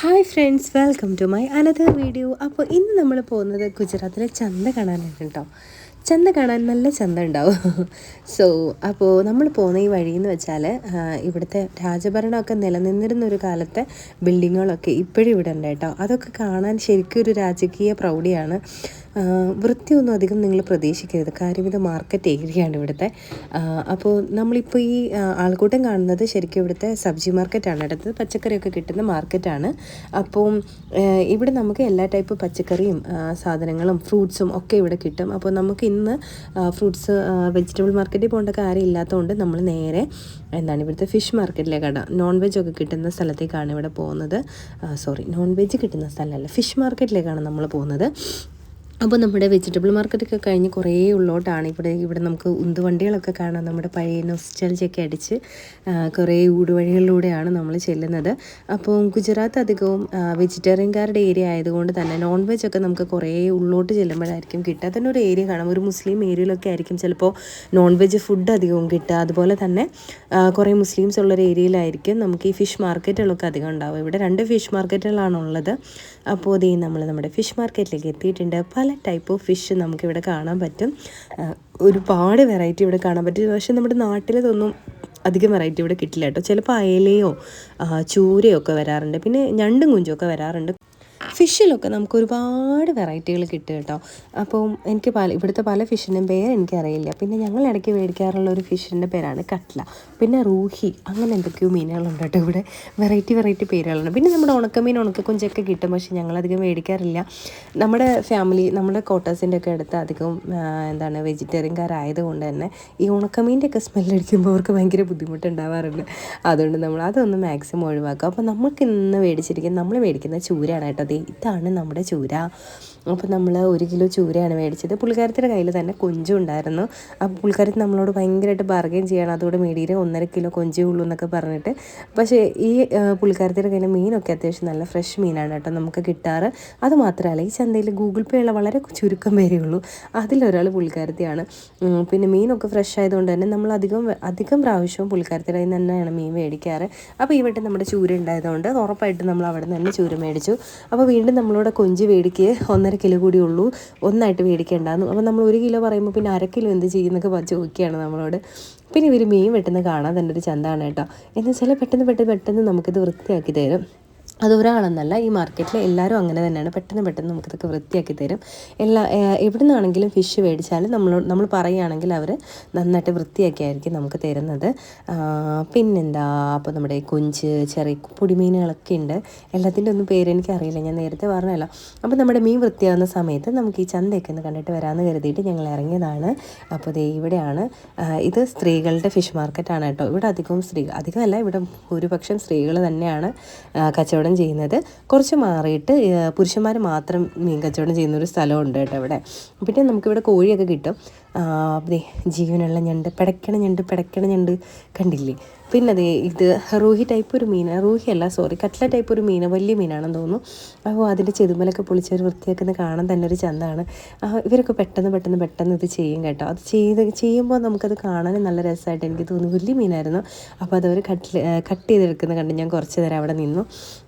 Hi friends welcome to my another video അപ്പോൾ ഇന്ന് നമ്മൾ പോകുന്നത് ഗുജറാത്തിലെ ചന്ത കാണാനാണ് കേട്ടോ. ചന്ത കാണാൻ നല്ല ചന്ത ഉണ്ടാവും സോ അപ്പോൾ നമ്മൾ പോകുന്ന ഈ വഴി എന്ന് വെച്ചാൽ ഇവിടുത്തെ രാജഭരണമൊക്കെ നിലനിന്നിരുന്ന ഒരു കാലത്തെ ബിൽഡിങ്ങുകളൊക്കെ ഇപ്പോഴും ഇവിടെ ഉണ്ട് കേട്ടോ. അതൊക്കെ കാണാൻ ശരിക്കും ഒരു രാജകീയ പ്രൗഢിയാണ്. വൃത്തിയൊന്നും അധികം നിങ്ങൾ പ്രതീക്ഷിക്കരുത്. കാര്യം ഇത് മാർക്കറ്റ് ഏരിയയാണ് ഇവിടുത്തെ. അപ്പോൾ നമ്മളിപ്പോൾ ഈ ആൾക്കൂട്ടം കാണുന്നത് ശരിക്കും ഇവിടുത്തെ സബ്ജി മാർക്കറ്റാണ് അടുത്തത് പച്ചക്കറിയൊക്കെ കിട്ടുന്ന മാർക്കറ്റാണ് അപ്പോൾ ഇവിടെ നമുക്ക് എല്ലാ ടൈപ്പ് പച്ചക്കറിയും സാധനങ്ങളും ഫ്രൂട്ട്സും ഒക്കെ ഇവിടെ കിട്ടും. അപ്പോൾ നമുക്ക് ഇന്ന് ഫ്രൂട്ട്സ് വെജിറ്റബിൾ മാർക്കറ്റിൽ പോകേണ്ട കാര്യം ഇല്ലാത്തതുകൊണ്ട് നമ്മൾ നേരെ എന്താണ് ഇവിടുത്തെ ഫിഷ് മാർക്കറ്റിലെ കട നോൺ വെജ് ഒക്കെ കിട്ടുന്ന സ്ഥലത്തേക്കാണ് ഇവിടെ പോകുന്നത്. സോറി നോൺ വെജ് കിട്ടുന്ന സ്ഥലമല്ല ഫിഷ് മാർക്കറ്റിലേക്കാണ് നമ്മൾ പോകുന്നത്. അപ്പോൾ നമ്മുടെ വെജിറ്റബിൾ മാർക്കറ്റൊക്കെ കഴിഞ്ഞ് കുറേ ഉള്ളോട്ടാണ്. ഇവിടെ ഇവിടെ നമുക്ക് ഉന്തുവണ്ടികളൊക്കെ കാണാം. നമ്മുടെ പഴയ നൊസ്റ്റൽജൊക്കെ അടിച്ച് കുറേ ഊടുവഴികളിലൂടെയാണ് നമ്മൾ ചെല്ലുന്നത്. അപ്പോൾ ഗുജറാത്ത് അധികവും വെജിറ്റേറിയൻകാരുടെ ഏരിയ ആയതുകൊണ്ട് തന്നെ നോൺ വെജ് ഒക്കെ നമുക്ക് കുറേ ഉള്ളോട്ട് ചെല്ലുമ്പോഴായിരിക്കും കിട്ടുക. തന്നെ ഒരു ഏരിയ കാണാം. ഒരു മുസ്ലിം ഏരിയയിലൊക്കെ ആയിരിക്കും ചിലപ്പോൾ നോൺ വെജ് ഫുഡ് അധികവും കിട്ടുക. അതുപോലെ തന്നെ കുറേ മുസ്ലിംസ് ഉള്ളൊരു ഏരിയയിലായിരിക്കും നമുക്ക് ഈ ഫിഷ് മാർക്കറ്റുകളൊക്കെ അധികം ഉണ്ടാവും ഇവിടെ രണ്ട് ഫിഷ് മാർക്കറ്റുകളാണുള്ളത് അപ്പോൾ ഇതേ നമ്മൾ നമ്മുടെ ഫിഷ് മാർക്കറ്റിലേക്ക് എത്തിയിട്ടുണ്ട്. പല ടൈപ്പ് ഓഫ് ഫിഷ് നമുക്കിവിടെ കാണാൻ പറ്റും. ഒരുപാട് വെറൈറ്റി ഇവിടെ കാണാൻ പറ്റും. പക്ഷേ നമ്മുടെ നാട്ടിലതൊന്നും അധികം വെറൈറ്റി ഇവിടെ കിട്ടില്ല കേട്ടോ. ചിലപ്പോൾ അയലയോ ചൂരയോ ഒക്കെ വരാറുണ്ട്. പിന്നെ ഞണ്ടും കുഞ്ചും ഒക്കെ വരാറുണ്ട്. ഫിഷിലൊക്കെ നമുക്ക് ഒരുപാട് വെറൈറ്റികൾ കിട്ടും കേട്ടോ. അപ്പോൾ എനിക്ക് പല ഇവിടുത്തെ പല ഫിഷിന്റെയും പേര് എനിക്കറിയില്ല. പിന്നെ ഞങ്ങൾ ഇടയ്ക്ക് മേടിക്കാറുള്ള ഒരു ഫിഷിന്റെ പേരാണ് കട്ട്ല പിന്നെ റൂഹി അങ്ങനെ എന്തൊക്കെയോ മീനുകളുണ്ട് കേട്ടോ ഇവിടെ. വെറൈറ്റി വെറൈറ്റി പേരുകളുണ്ട്. പിന്നെ നമ്മുടെ ഉണക്കമീൻ ഉണക്കക്കൊഞ്ചൊക്കെ കിട്ടും. പക്ഷേ ഞങ്ങളധികം മേടിക്കാറില്ല. നമ്മുടെ ഫാമിലി നമ്മുടെ ക്വാർട്ടേഴ്സിന്റെ ഒക്കെ അടുത്ത് അധികം എന്താണ് വെജിറ്റേറിയൻകാരായത് കൊണ്ട് തന്നെ ഈ ഉണക്കമീന്റെ ഒക്കെ സ്മെല്ലടിക്കുമ്പോൾ അവർക്ക് ഭയങ്കര ബുദ്ധിമുട്ടുണ്ടാവാറുണ്ട്. അതുകൊണ്ട് നമ്മൾ അതൊന്ന് മാക്സിമം ഒഴിവാക്കുക അപ്പോൾ നമുക്ക് ഇന്ന് മേടിച്ചിരിക്കുന്നത് നമ്മൾ മേടിക്കുന്ന ചൂരയാണ് കേട്ടോ ദേ ഇതാണ് നമ്മുടെ ചൂര. അപ്പോൾ നമ്മൾ ഒരു കിലോ ചൂരയാണ് മേടിച്ചത്. പുള്ളിക്കാരത്തിന്റെ കയ്യിൽ തന്നെ കൊഞ്ചും ഉണ്ടായിരുന്നു. ആ പുള്ളിക്കാരത്തി നമ്മളോട് ഭയങ്കരമായിട്ട് ബാർഗൈൻ ചെയ്യണം. അതുകൊണ്ട് മേടിയിൽ ഒന്നര കിലോ കൊഞ്ചേ ഉള്ളൂ എന്നൊക്കെ പറഞ്ഞിട്ട്. പക്ഷേ ഈ പുള്ളിക്കാരത്തിന്റെ കയ്യിൽ മീനൊക്കെ അത്യാവശ്യം നല്ല ഫ്രഷ് മീനാണ് കേട്ടോ നമുക്ക് കിട്ടാറ്. അത് മാത്രമല്ല ഈ ചന്തയിൽ ഗൂഗിൾ പേ ഉള്ള വളരെ ചുരുക്കം പേരേ ഉള്ളൂ. അതിലൊരാൾ പുള്ളിക്കാരത്തിയാണ്. പിന്നെ മീനൊക്കെ ഫ്രഷ് ആയതുകൊണ്ട് തന്നെ നമ്മൾ അധികം അധികം പ്രാവശ്യവും പുള്ളിക്കാരത്തിന്റെ കയ്യിൽ തന്നെയാണ് മീൻ മേടിക്കാറ്. അപ്പോൾ ഈ വട്ടം നമ്മുടെ ചൂര ഉണ്ടായതുകൊണ്ട് ഉറപ്പായിട്ടും നമ്മൾ അവിടെ നിന്ന് തന്നെ ചൂര മേടിച്ചു. അപ്പോൾ വീണ്ടും നമ്മളോട് കൊഞ്ച് മേടിക്കുക ഒന്നര കിലോ കൂടി ഉള്ളൂ. ഒന്നായിട്ട് മേടിക്കേണ്ടെന്ന്. അപ്പോൾ നമ്മൾ ഒരു കിലോ പറയുമ്പോൾ പിന്നെ അര കിലോ എന്ത് ചെയ്യുന്നൊക്കെ ചോദിക്കുകയാണ് നമ്മളോട്. പിന്നെ ഇവർ മീൻ വെട്ടുന്ന കാണാൻ തന്നെ ഒരു ചന്താണ് കേട്ടോ. എന്ന് വെച്ചാൽ പെട്ടെന്ന് പെട്ടെന്ന് പെട്ടെന്ന് നമുക്കിത് വൃത്തിയാക്കി തരും. അത് ഒരാളെന്നല്ല ഈ മാർക്കറ്റിൽ എല്ലാവരും അങ്ങനെ തന്നെയാണ്. പെട്ടെന്ന് പെട്ടെന്ന് നമുക്കിതൊക്കെ വൃത്തിയാക്കി തരും. എല്ലാ എവിടെ നിന്നാണെങ്കിലും ഫിഷ് മേടിച്ചാൽ നമ്മൾ നമ്മൾ പറയുകയാണെങ്കിൽ അവർ നന്നായിട്ട് വൃത്തിയാക്കിയായിരിക്കും നമുക്ക് തരുന്നത്. പിന്നെന്താ അപ്പോൾ നമ്മുടെ കൊഞ്ച് ചെറിയ പൊടിമീനുകളൊക്കെ ഉണ്ട്. എല്ലാത്തിന്റെ ഒന്നും പേര് എനിക്കറിയില്ല. ഞാൻ നേരത്തെ പറഞ്ഞല്ലോ. അപ്പോൾ നമ്മുടെ മീൻ വൃത്തിയാവുന്ന സമയത്ത് നമുക്ക് ഈ ചന്തയൊക്കെ ഒന്ന് കണ്ടിട്ട് വരാമെന്ന് കരുതിയിട്ട് ഞങ്ങൾ ഇറങ്ങിയതാണ്. അപ്പോൾ ദേ ഇവിടെയാണ്. ഇത് സ്ത്രീകളുടെ ഫിഷ് മാർക്കറ്റാണ് കേട്ടോ. ഇവിടെ അധികവും സ്ത്രീകൾ അധികമല്ല ഇവിടെ ഭൂരിപക്ഷം സ്ത്രീകൾ തന്നെയാണ്. ആ, കച്ചവടം ചെയ്യുന്നത്. കുറച്ച് മാറിയിട്ട് പുരുഷന്മാർ മാത്രം മീൻ കച്ചവടം ചെയ്യുന്ന ഒരു സ്ഥലമുണ്ട് കേട്ടോ ഇവിടെ. പിന്നെ നമുക്കിവിടെ കോഴിയൊക്കെ കിട്ടും. ജീവനുള്ള ഞണ്ട് പിടയ്ക്കണ ഞണ്ട് പിടയ്ക്കണ ഞണ്ട് കണ്ടില്ലേ? പിന്നെ അതെ ഇത് റൂഹി ടൈപ്പ് ഒരു മീൻ റൂഹി അല്ല സോറി കട്ട്ല ടൈപ്പ് ഒരു മീൻ വലിയ മീനാണെന്ന് തോന്നുന്നു. അപ്പോൾ അതിന്റെ ചെതുമലൊക്കെ പൊളിച്ചവർ വൃത്തിയാക്കുന്ന കാണാൻ തന്നെ ഒരു ചന്തമാണ് ആ, ഇവരൊക്കെ പെട്ടെന്ന് പെട്ടെന്ന് പെട്ടെന്ന് ഇത് ചെയ്യും കേട്ടോ. അത് ചെയ്ത് ചെയ്യുമ്പോൾ നമുക്കത് കാണാൻ നല്ല രസമായിട്ട് എനിക്ക് തോന്നുന്നു. വലിയ മീനായിരുന്നു. അപ്പോൾ അതവർ കട്ട് കട്ട് ചെയ്തെടുക്കുന്ന കണ്ട് ഞാൻ കുറച്ച് നേരം അവിടെ നിന്നു.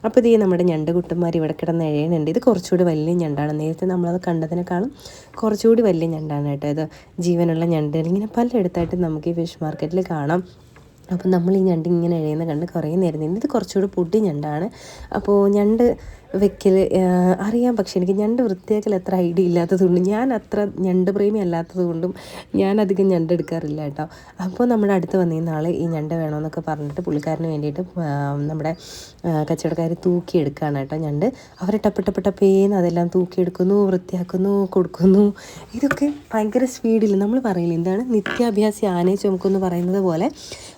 അപ്പോൾ ഇത് നമ്മുടെ ഞണ്ട് കുട്ടന്മാർ ഇവിടെ കിടന്ന് എഴുതുന്നുണ്ട് ഇത് കുറച്ചുകൂടി വലിയ ഞണ്ടാണ്. നേരത്തെ നമ്മളത് കണ്ടതിനേക്കാളും കുറച്ചുകൂടി വലിയ ഞണ്ടാണ് കേട്ടോ ഇത്. ജീവനുള്ള ഞണ്ട്. ഇങ്ങനെ പലയിടത്തായിട്ട് നമുക്ക് ഈ ഫിഷ് മാർക്കറ്റിൽ കാണാം. അപ്പോൾ നമ്മൾ ഈ ഞണ്ട് ഇങ്ങനെ ഇഴയുന്ന കണ്ട് കുറേ നേരം നിന്ന് ഇത് കുറച്ചുകൂടി പൊടി ഞണ്ടാണ്. അപ്പോൾ ഞണ്ട് വെക്കൽ അറിയാം. പക്ഷേ എനിക്ക് ഞണ്ട് വൃത്തിയാക്കൽ അത്ര ഐഡിയ ഇല്ലാത്തതുകൊണ്ട് ഞാൻ അത്ര ഞണ്ട് പ്രേമി അല്ലാത്തതുകൊണ്ടും ഞാൻ അധികം ഞണ്ട് എടുക്കാറില്ല കേട്ടോ. അപ്പോൾ നമ്മുടെ അടുത്ത് വന്നിരുന്ന ആൾ ഈ ഞണ്ട് വേണമെന്നൊക്കെ പറഞ്ഞിട്ട് പുള്ളിക്കാരന് വേണ്ടിയിട്ട് നമ്മുടെ കച്ചവടക്കാർ തൂക്കിയെടുക്കുകയാണ് കേട്ടോ ഞണ്ട്. അവർ ടപ്പ് ടപ്പ് അതെല്ലാം തൂക്കിയെടുക്കുന്നു വൃത്തിയാക്കുന്നു കൊടുക്കുന്നു. ഇതൊക്കെ ഭയങ്കര സ്പീഡിൽ നമ്മൾ പറയില്ല എന്താണ് നിത്യാഭ്യാസി ആനയെ ചുമക്കുമെന്ന് പറയുന്നത് പോലെ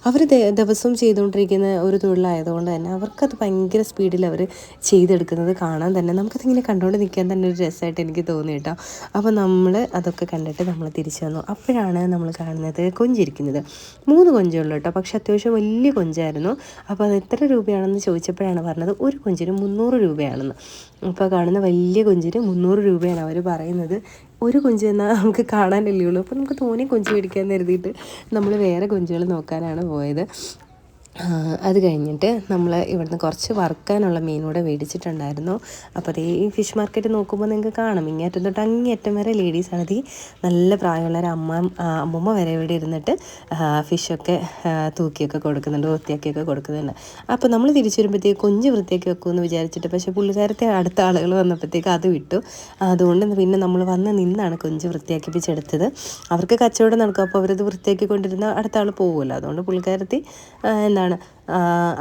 അവർ ദിവസവും ചെയ്തുകൊണ്ടിരിക്കുന്ന ഒരു തൊഴിലായതുകൊണ്ട് തന്നെ അവർക്കത് ഭയങ്കര സ്പീഡിൽ അവർ ചെയ്തെടുക്കുന്നത് കാണാൻ തന്നെ നമുക്കതിങ്ങനെ കണ്ടുകൊണ്ട് നിൽക്കാൻ തന്നെ ഒരു രസമായിട്ട് എനിക്ക് തോന്നി കേട്ടോ. അപ്പോൾ നമ്മൾ അതൊക്കെ കണ്ടിട്ട് നമ്മൾ തിരിച്ചു വന്നു. അപ്പോഴാണ് നമ്മൾ കാണുന്നത് കൊഞ്ചിരിക്കുന്നത്. മൂന്ന് കൊഞ്ചുള്ളൂ കേട്ടോ. പക്ഷേ അത്യാവശ്യം വലിയ കൊഞ്ചായിരുന്നു. അപ്പോൾ അത് എത്ര രൂപയാണെന്ന് ചോദിച്ചപ്പോഴാണ് പറഞ്ഞത് ഒരു കൊഞ്ചിന് മുന്നൂറ് രൂപയാണെന്ന്. അപ്പോൾ കാണുന്ന വലിയ കൊഞ്ചിന് മുന്നൂറ് രൂപയാണ് അവർ പറയുന്നത്. ഒരു കൊഞ്ച് എന്നാൽ നമുക്ക് കാണാനല്ലേ ഉള്ളൂ. അപ്പോൾ നമുക്ക് തോനെ കൊഞ്ച് മേടിക്കാൻ കരുതിയിട്ട് നമ്മൾ വേറെ കൊഞ്ചുകൾ നോക്കാനാണ് പോയത്. അത് കഴിഞ്ഞിട്ട് നമ്മൾ ഇവിടുന്ന് കുറച്ച് വറുക്കാനുള്ള മീനൂടെ മേടിച്ചിട്ടുണ്ടായിരുന്നു. അപ്പോൾ അതേ ഈ ഫിഷ് മാർക്കറ്റ് നോക്കുമ്പോൾ നിങ്ങൾക്ക് കാണാം. ഇങ്ങേറ്റം തൊട്ട് അങ്ങേറ്റം വരെ ലേഡീസാണ് ഈ നല്ല പ്രായമുള്ള ഒരു അമ്മ അമ്മമ്മ വരെ ഇവിടെ ഇരുന്നിട്ട് ഫിഷൊക്കെ തൂക്കിയൊക്കെ കൊടുക്കുന്നുണ്ട് വൃത്തിയാക്കിയൊക്കെ കൊടുക്കുന്നുണ്ട്. അപ്പോൾ നമ്മൾ തിരിച്ചു വരുമ്പോഴത്തേക്ക് കൊഞ്ച് വൃത്തിയാക്കി വെക്കുമെന്ന് വിചാരിച്ചിട്ട് പക്ഷേ പുള്ളിക്കാരത്തെ അടുത്ത ആളുകൾ വന്നപ്പോഴത്തേക്ക് അത് വിട്ടു. അതുകൊണ്ട് പിന്നെ നമ്മൾ വന്ന് നിന്നാണ് കൊഞ്ച് വൃത്തിയാക്കിപ്പിച്ചെടുത്തത്. അവർക്ക് കച്ചവടം നടക്കും. അപ്പോൾ അവരത് വൃത്തിയാക്കി കൊണ്ടിരുന്ന അടുത്ത ആൾ പോകുമല്ലോ അതുകൊണ്ട് പുള്ളിക്കാരത്തി ആ, എന്താണ്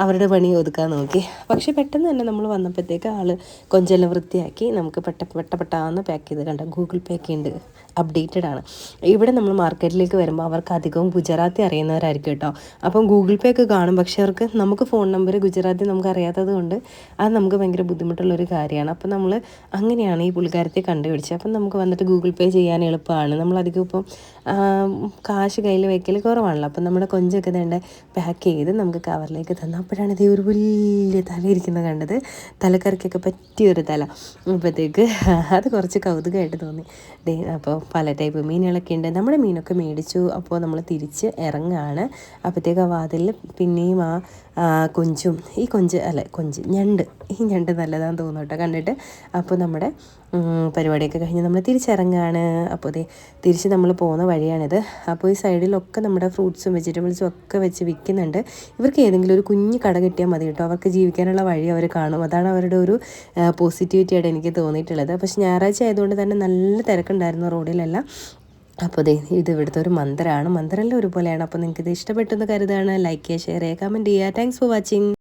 അവരുടെ പണി ഒതുക്കാൻ നോക്കി. പക്ഷെ പെട്ടെന്ന് തന്നെ നമ്മൾ വന്നപ്പോഴത്തേക്ക് ആൾ കൊഞ്ചെല്ലാം വൃത്തിയാക്കി നമുക്ക് പെട്ട പെട്ട പെട്ടാന്ന് പാക്ക് ചെയ്ത് കണ്ട? ഗൂഗിൾ പേ ഒക്കെ ഉണ്ട്. അപ്ഡേറ്റഡ് ആണ്. ഇവിടെ നമ്മൾ മാർക്കറ്റിലേക്ക് വരുമ്പോൾ അവർക്ക് അധികവും ഗുജറാത്തി അറിയുന്നവരായിരിക്കും കേട്ടോ. അപ്പം ഗൂഗിൾ പേ ഒക്കെ കാണും. പക്ഷേ അവർക്ക് നമുക്ക് ഫോൺ നമ്പർ ഗുജറാത്തി നമുക്ക് അറിയാത്തത് കൊണ്ട് അത് നമുക്ക് ഭയങ്കര ബുദ്ധിമുട്ടുള്ളൊരു കാര്യമാണ്. അപ്പം നമ്മൾ അങ്ങനെയാണ് ഈ പുള്ളിക്കാരത്തെ കണ്ടുപിടിച്ചത്. അപ്പം നമുക്ക് വന്നിട്ട് ഗൂഗിൾ പേ ചെയ്യാൻ എളുപ്പമാണ്. നമ്മളധികം ഇപ്പം കാശ് കയ്യിൽ വയ്ക്കൽ കുറവാണല്ലോ. അപ്പം നമ്മുടെ കൊഞ്ചൊക്കെ തന്നെ പാക്ക് ചെയ്ത് നമുക്ക് കവറിലേക്ക് തന്നു. അപ്പോഴാണ് ഇതേ ഒരു വലിയ തല ഇരിക്കുന്നത് കണ്ടത്. തലക്കറിക്കൊക്കെ പറ്റിയൊരു തല. അപ്പോഴത്തേക്ക് അത് കുറച്ച് കൗതുകമായിട്ട് തോന്നി. അപ്പോൾ പല ടൈപ്പ് മീനുകളൊക്കെ ഉണ്ട്. നമ്മുടെ മീനൊക്കെ മേടിച്ചു അപ്പോൾ നമ്മൾ തിരിച്ച് ഇറങ്ങുകയാണ് അപ്പോഴത്തേക്ക് ആ വാതിലിൽ പിന്നെയും ആ കൊഞ്ചും ഈ കൊഞ്ച് അല്ല കൊഞ്ച് ഞണ്ട്. ഈ ഞണ്ട് നല്ലതാന്ന് തോന്നുന്നു കേട്ടോ കണ്ടിട്ട്? അപ്പോൾ നമ്മുടെ പരിപാടിയൊക്കെ കഴിഞ്ഞ് നമ്മൾ തിരിച്ചിറങ്ങുകയാണ് അപ്പോൾ ദേ തിരിച്ച് നമ്മൾ പോകുന്ന വഴിയാണിത്. അപ്പോൾ ഈ സൈഡിലൊക്കെ നമ്മുടെ ഫ്രൂട്ട്സും വെജിറ്റബിൾസും ഒക്കെ വെച്ച് വിൽക്കുന്നുണ്ട്. ഇവർക്ക് ഏതെങ്കിലും ഒരു കുഞ്ഞ് കട കിട്ടിയാൽ മതി കേട്ടോ. അവർക്ക് ജീവിക്കാനുള്ള വഴി അവർ കാണും. അതാണ് അവരുടെ ഒരു പോസിറ്റിവിറ്റി ആയിട്ട് എനിക്ക് തോന്നിയിട്ടുള്ളത്. പക്ഷെ ഞായറാഴ്ച ആയതുകൊണ്ട് തന്നെ നല്ല തിരക്കുണ്ടായിരുന്നു റോഡിലെല്ലാം. അപ്പോൾ ദേ ഇത് ഇവിടുത്തെ ഒരു മന്ത്രമാണ് മന്ത്രമല്ല ഒരുപോലെയാണ്. അപ്പോൾ നിങ്ങൾക്ക് ഇത് ഇഷ്ടപ്പെട്ടെന്ന് കരുതാണ്. ലൈക്ക് ചെയ്യുക ഷെയർ ചെയ്യുക കമന്റ് ചെയ്യുക. Thanks for watching